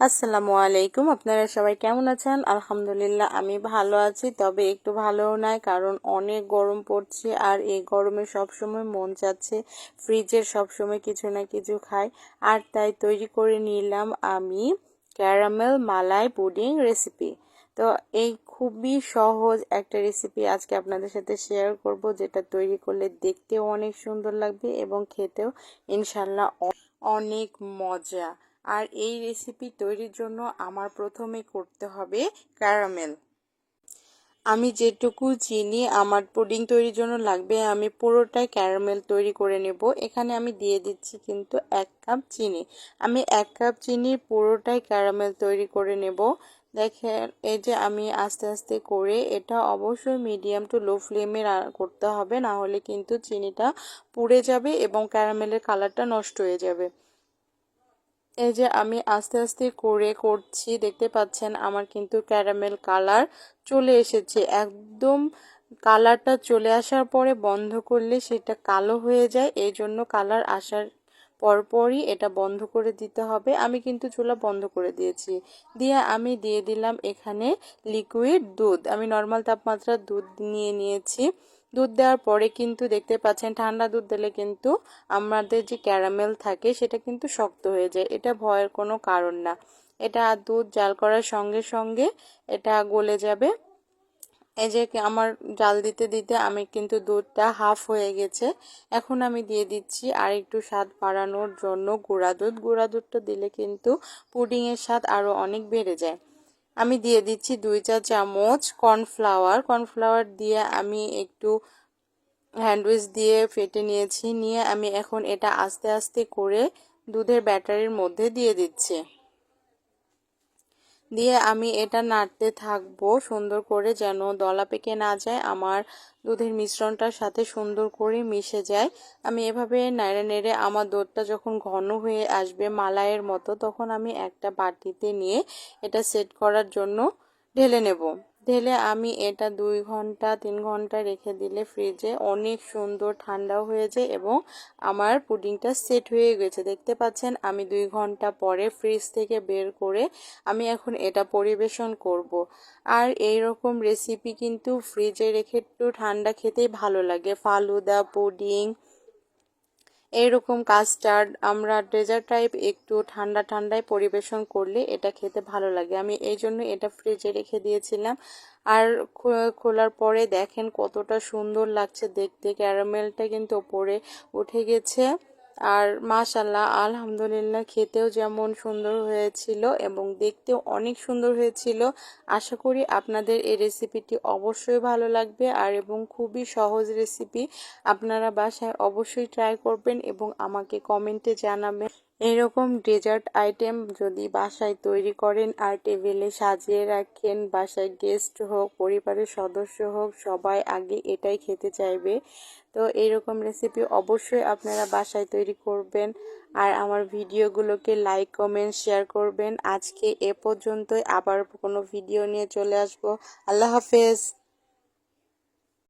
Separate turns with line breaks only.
আসসালামু আলাইকুম, আপনারা সবাই কেমন আছেন? আলহামদুলিল্লাহ, আমি ভালো আছি, তবে একটু ভালোও নয় কারণ অনেক গরম পড়ছে, আর এই গরমে সবসময় মন চাচ্ছে ফ্রিজের সবসময় কিছু না কিছু খাই, আর তাই তৈরি করে নিলাম আমি ক্যারামেল মালাই পুডিং রেসিপি। তো এই খুবই সহজ একটা রেসিপি আজকে আপনাদের সাথে শেয়ার করব, যেটা তৈরি করলে দেখতেও অনেক সুন্দর লাগবে এবং খেতেও ইনশাল্লাহ অনেক মজা। আর এই রেসিপি তৈরির জন্য আমার প্রথমে করতে হবে ক্যারামেল আমি যেটুকু চিনি আমার পুডিং তৈরির জন্য লাগবে, আমি পুরোটাই ক্যারামেল তৈরি করে নেব। এখানে আমি দিয়ে দিচ্ছি কিন্তু এক কাপ চিনি। আমি এক কাপ চিনি পুরোটাই ক্যারামেল তৈরি করে নেব। দেখেন, এই যে আমি আস্তে আস্তে করে এটা অবশ্যই মিডিয়াম টু লো ফ্লেমে করতে হবে, না হলে কিন্তু চিনিটা পুড়ে যাবে এবং ক্যারামেলের কালারটা নষ্ট হয়ে যাবে। এই যে আমি আস্তে আস্তে করে করছি, দেখতে পাচ্ছেন আমার কিন্তু ক্যারামেল কালার চলে এসেছে। একদম কালারটা চলে আসার পরে বন্ধ করলে সেটা কালো হয়ে যায় এই জন্য কালার আসার পরপরই এটা বন্ধ করে দিতে হবে। আমি কিন্তু চুলা বন্ধ করে দিয়েছি। দিয়ে আমি দিয়ে দিলাম এখানে লিকুইড দুধ। আমি নর্মাল তাপমাত্রার দুধ নিয়ে নিয়েছি। দুধ দেওয়ার পরে কিন্তু দেখতে পাচ্ছেন, ঠান্ডা দুধ দিলে কিন্তু আমাদের যে ক্যারামেল থাকে সেটা কিন্তু শক্ত হয়ে যায়। এটা ভয়ের কোনো কারণ না। এটা দুধ জাল করার সঙ্গে সঙ্গে এটা গলে যাবে। এই যে আমার জাল দিতে দিতে আমি কিন্তু দুধটা হাফ হয়ে গেছে। এখন আমি দিয়ে দিচ্ছি আর একটু স্বাদ বাড়ানোর জন্য গুঁড়া দুধ। গুঁড়া দুধটা দিলে কিন্তু পুডিংয়ের স্বাদ আরও অনেক বেড়ে যায়। আমি দিয়ে দিচ্ছি দুই চা চামচ কর্নফ্লাওয়ার। কর্নফ্লাওয়ার দিয়ে আমি একটু হ্যান্ডউইচ দিয়ে ফেটে নিয়েছি। নিয়ে আমি এখন এটা আস্তে আস্তে করে দুধের ব্যাটারির মধ্যে দিয়ে দিচ্ছি। দিয়ে আমি এটা নাড়তে থাকব সুন্দর করে যেন দলা পেকে না যায়, আমার দুধের মিশ্রণটার সাথে সুন্দর করে মিশে যায়। আমি এভাবে নেড়ে নেড়ে আমার দুধটা যখন ঘন হয়ে আসবে মালাইয়ের মতো, তখন আমি একটা বাটিতে নিয়ে এটা সেট করার জন্য ঢেলে নেব। ঢেলে আমি এটা দুই ঘণ্টা, তিন ঘণ্টা রেখে দিলে ফ্রিজে অনেক সুন্দর ঠান্ডাও হয়ে যায় এবং আমার পুডিংটা সেট হয়ে গেছে দেখতে পাচ্ছেন, আমি দুই ঘণ্টা পরে ফ্রিজ থেকে বের করে আমি এখন এটা পরিবেশন করব। আর এই রকম রেসিপি কিন্তু ফ্রিজে রেখে একটু ঠান্ডা খেতেই ভালো লাগে ফালুদা পুডিং এইরকম কাস্টার্ড আমরা ডেজার্ট টাইপ একটু ঠান্ডা ঠান্ডায় পরিবেশন করলে এটা খেতে ভালো লাগে। আমি এই জন্য এটা ফ্রিজে রেখে দিয়েছিলাম। আর খোলার পরে দেখেন কতটা সুন্দর লাগছে। দেখতে ক্যারামেলটা কিন্তু ওপরে উঠে গেছে। আর মাশাল্লাহ আলহামদুলিল্লাহ খেতেও যেমন সুন্দর হয়েছিল এবং দেখতেও অনেক সুন্দর হয়েছিল। আশা করি আপনাদের এই রেসিপিটি অবশ্যই ভালো লাগবে আর এবং খুবই সহজ রেসিপি আপনারা বাসায় অবশ্যই ট্রাই করবেন এবং আমাকে কমেন্টে জানাবেন। এরকম ডেজার্ট আইটেম যদি বাসায় তৈরি করেন আর টেবিলে সাজিয়ে রাখেন, বাসায় গেস্ট হোক, পরিবারের সদস্য হোক, সবাই আগে এটাই খেতে চাইবে। তো এইরকম রেসিপি অবশ্যই আপনারা বাসায় তৈরি করবেন আর আমার ভিডিওগুলোকে লাইক কমেন্ট শেয়ার করবেন। আজকে এ পর্যন্তই। আবার কোনো ভিডিও নিয়ে চলে আসব। আল্লাহ হাফেজ।